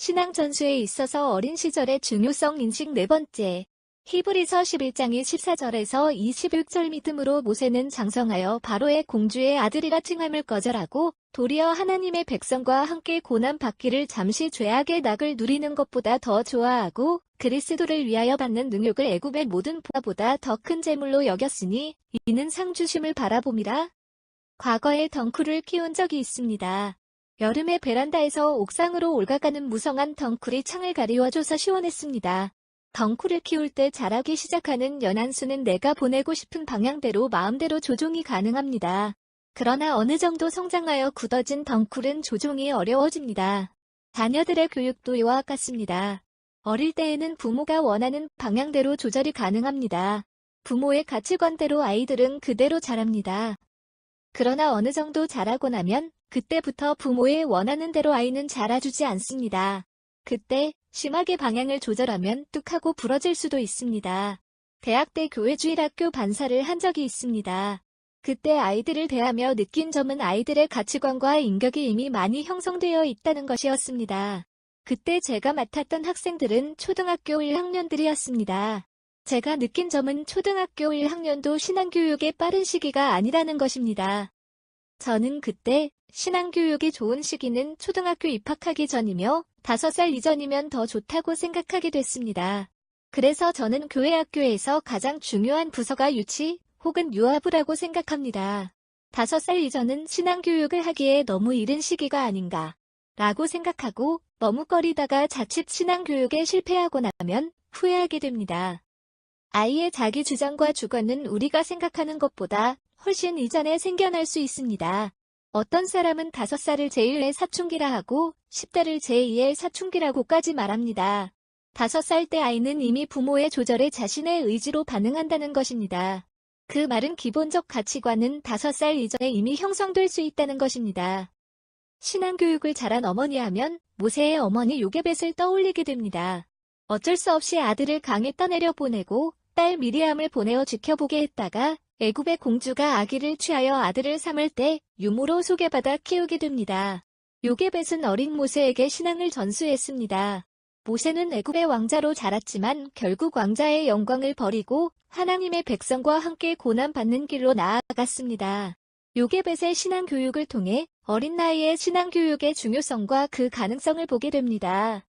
신앙 전수에 있어서 어린 시절의 중요성 인식 네 번째. 히브리서 11장의 14절에서 21절 믿음으로 모세는 장성하여 바로의 공주의 아들이라 칭함을 거절하고 도리어 하나님의 백성과 함께 고난 받기를 잠시 죄악의 낙을 누리는 것보다 더 좋아하고 그리스도를 위하여 받는 능욕을 애굽의 모든 부하보다 더 큰 재물로 여겼으니 이는 상 주심을 바라봄이라. 과거에 덩쿨을 키운 적이 있습니다. 여름에 베란다에서 옥상으로 올라가는 무성한 덩쿨이 창을 가리워줘서 시원했습니다. 덩쿨을 키울 때 자라기 시작하는 연안수는 내가 보내고 싶은 방향대로 마음대로 조종이 가능합니다. 그러나 어느 정도 성장하여 굳어진 덩쿨은 조종이 어려워집니다. 자녀들의 교육도 이와 같습니다. 어릴 때에는 부모가 원하는 방향대로 조절이 가능합니다. 부모의 가치관대로 아이들은 그대로 자랍니다. 그러나 어느 정도 자라고 나면 그때부터 부모의 원하는 대로 아이는 자라주지 않습니다. 그때 심하게 방향을 조절하면 뚝하고 부러질 수도 있습니다. 대학 때 교회주일학교 반사를 한 적이 있습니다. 그때 아이들을 대하며 느낀 점은 아이들의 가치관과 인격이 이미 많이 형성되어 있다는 것이었습니다. 그때 제가 맡았던 학생들은 초등학교 1학년들이었습니다. 제가 느낀 점은 초등학교 1학년도 신앙교육의 빠른 시기가 아니라는 것입니다. 저는 그때 신앙교육이 좋은 시기는 초등학교 입학하기 전이며 5살 이전이면 더 좋다고 생각하게 됐습니다. 그래서 저는 교회 학교에서 가장 중요한 부서가 유치 혹은 유아부라고 생각합니다. 5살 이전은 신앙교육을 하기에 너무 이른 시기가 아닌가 라고 생각하고 머뭇거리다가 자칫 신앙교육에 실패하고 나면 후회하게 됩니다. 아이의 자기 주장과 주관은 우리가 생각하는 것보다 훨씬 이전에 생겨날 수 있습니다. 어떤 사람은 5살을 제1의 사춘기라 하고 10대를 제2의 사춘기라고까지 말합니다. 5살 때 아이는 이미 부모의 조절에 자신의 의지로 반응한다는 것입니다. 그 말은 기본적 가치관은 5살 이전에 이미 형성될 수 있다는 것입니다. 신앙교육을 잘한 어머니 하면 모세의 어머니 요게벳을 떠올리게 됩니다. 어쩔 수 없이 아들을 강에 떠내려 보내고 딸 미리암을 보내어 지켜보게 했다가 애굽의 공주가 아기를 취하여 아들을 삼을 때 유모로 소개받아 키우게 됩니다. 요게벳은 어린 모세에게 신앙을 전수했습니다. 모세는 애굽의 왕자로 자랐지만 결국 왕자의 영광을 버리고 하나님의 백성과 함께 고난받는 길로 나아갔습니다. 요게벳의 신앙 교육을 통해 어린 나이에 신앙 교육의 중요성과 그 가능성을 보게 됩니다.